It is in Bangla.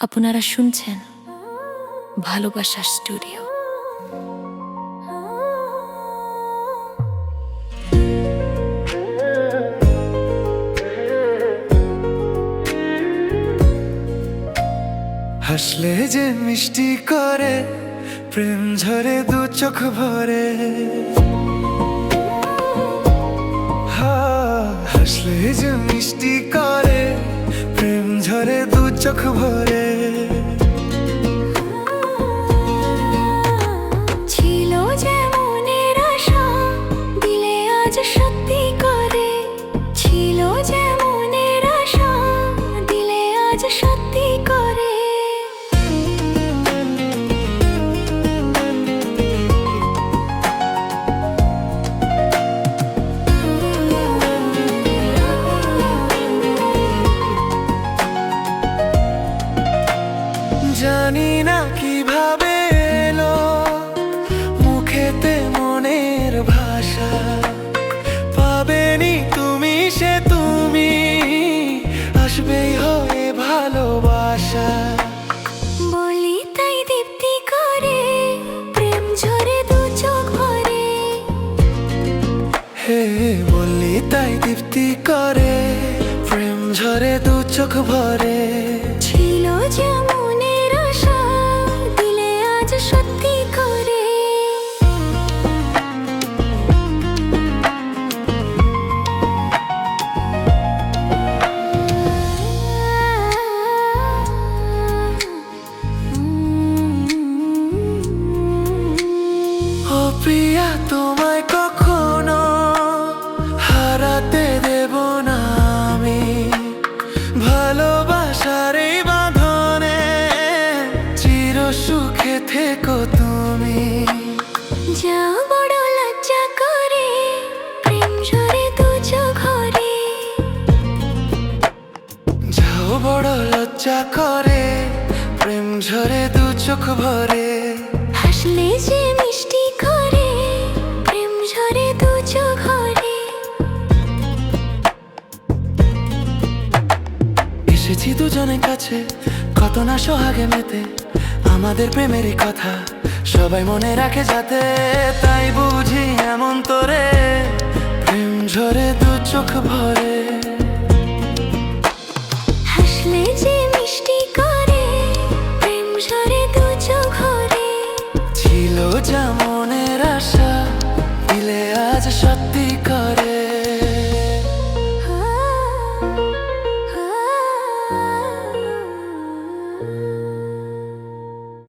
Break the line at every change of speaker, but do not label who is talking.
আপনারা শুনছেন ভালোবাসার স্টুডিও।
হাসলে যে মিষ্টি করে, প্রেম ঝরে দু চোখ ভরে। হাসলে যে মিষ্টি প্রেম ঝরে দু চোখ ভালোবাসা।
বলি তাই দীপ্তি করে প্রেম ঝরে দু চোখ ভরে।
হে বলি তাই দীপ্তি করে প্রেম ঝরে দু চোখ ভরে।
ছিল যে
তোমায় কখনো হারাতে দেব না আমি। ভালোবাসার এই বাঁধনে চির সুখে থেকো তুমি।
যা বড় লজ্জা করে প্রেম ঝরে দু চোখ ভরে
যাও বড় লজ্জা করে প্রেম ঝরে দু চোখ ভরে।
হাসলে যে
এসেছি দুজনের কাছে, কত না সোহাগে মেতে। আমাদের প্রেমেরই কথা, সবাই মনে রাখে যাতে। তাই বুঝি এমন তোরে, প্রেম ঝরে দু চোখ ভরে।
shut the